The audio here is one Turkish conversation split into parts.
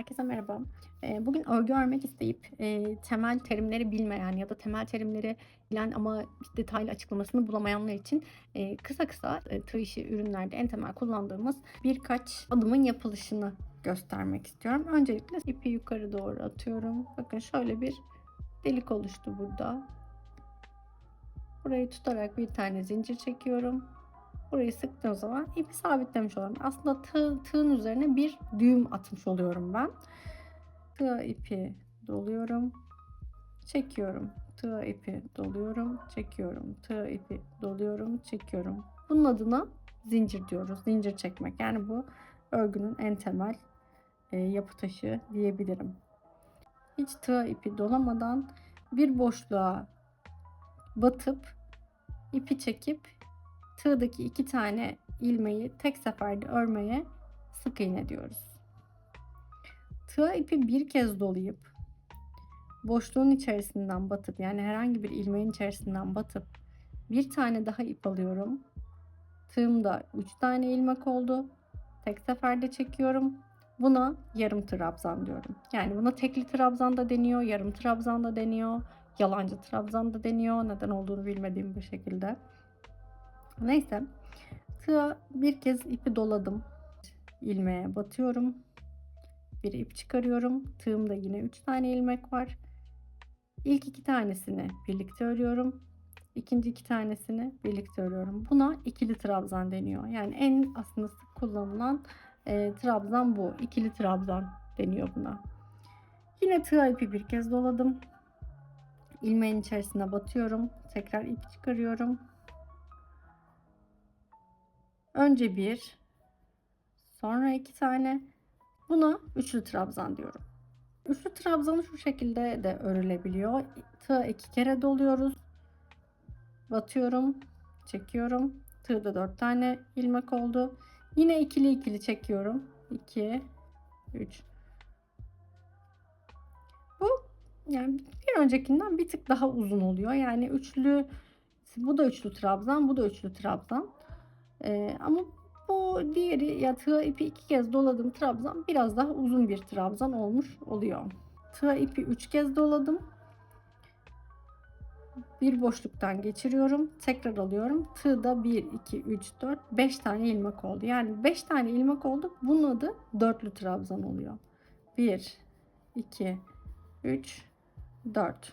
Herkese merhaba. Eee, bugün örgü örmek isteyip, eee, temel terimleri bilmeyen ya da temel terimleri bilen ama detaylı açıklamasını bulamayanlar için, eee, kısa kısa, eee, tığ işi ürünlerde en temel kullandığımız birkaç adımın yapılışını göstermek istiyorum. Öncelikle ipi yukarı doğru atıyorum. Bakın şöyle bir delik oluştu burada. Burayı tutarak bir tane zincir çekiyorum. Burayı sıktığım zaman ipi sabitlemiş oluyorum. Aslında tığ, tığın üzerine bir düğüm atmış oluyorum ben. Tığ ipi doluyorum. Çekiyorum. Tığ ipi doluyorum. Çekiyorum. Tığ ipi doluyorum. Çekiyorum. Bunun adına zincir diyoruz. Zincir çekmek. Yani bu örgünün en temel e, yapı taşı diyebilirim. Hiç tığ ipi dolamadan bir boşluğa batıp ipi çekip tığdaki iki tane ilmeği tek seferde örmeye sık iğne diyoruz. Tığ ipi bir kez dolayıp boşluğun içerisinden batıp yani herhangi bir ilmeğin içerisinden batıp bir tane daha ip alıyorum. Tığımda 3 tane ilmek oldu. Tek seferde çekiyorum. Buna yarım trabzan diyorum. Yani buna tekli trabzan da deniyor, yarım trabzan da deniyor, yalancı trabzan da deniyor. Neden olduğunu bilmediğim bir şekilde. Neyse. Tığa bir kez ipi doladım. ilmeğe batıyorum. Bir ip çıkarıyorum. Tığımda yine 3 tane ilmek var. İlk iki tanesini birlikte örüyorum. İkinci iki tanesini birlikte örüyorum. Buna ikili trabzan deniyor. Yani en aslında sık kullanılan e, trabzan bu. İkili trabzan deniyor buna. Yine tığ ipi bir kez doladım. İlmeğin içerisine batıyorum. Tekrar ip çıkarıyorum. Önce bir, sonra iki tane. Buna üçlü trabzan diyorum. Üçlü trabzanı şu şekilde de örülebiliyor. Tığı iki kere doluyoruz. Batıyorum, çekiyorum. Tığda dört tane ilmek oldu. Yine ikili ikili çekiyorum. 2 3 Bu yani bir öncekinden bir tık daha uzun oluyor. Yani üçlü bu da üçlü trabzan, bu da üçlü trabzan. Ee, ama bu diğeri ya tığ ipi iki kez doladım trabzan biraz daha uzun bir trabzan olmuş oluyor. Tığ ipi üç kez doladım. Bir boşluktan geçiriyorum. Tekrar alıyorum. Tığda 1, 2, 3, 4, 5 tane ilmek oldu. Yani 5 tane ilmek oldu. Bunun adı dörtlü trabzan oluyor. 1, 2, 3, 4.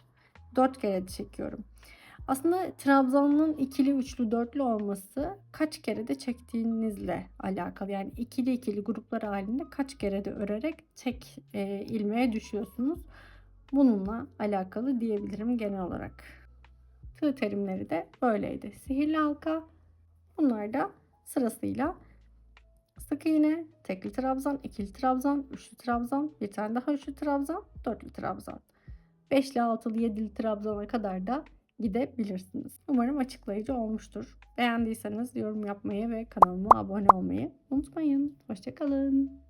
4 kere çekiyorum. Aslında trabzanın ikili, üçlü, dörtlü olması kaç kere de çektiğinizle alakalı. Yani ikili ikili gruplar halinde kaç kere de örerek tek e, ilmeğe düşüyorsunuz. Bununla alakalı diyebilirim genel olarak. Tığ terimleri de böyleydi. Sihirli halka. Bunlar da sırasıyla sık iğne, tekli trabzan, ikili trabzan, üçlü trabzan, bir tane daha üçlü trabzan, dörtlü trabzan. Beşli, altılı, yedili trabzana kadar da gidebilirsiniz. Umarım açıklayıcı olmuştur. Beğendiyseniz yorum yapmayı ve kanalıma abone olmayı unutmayın. Hoşçakalın.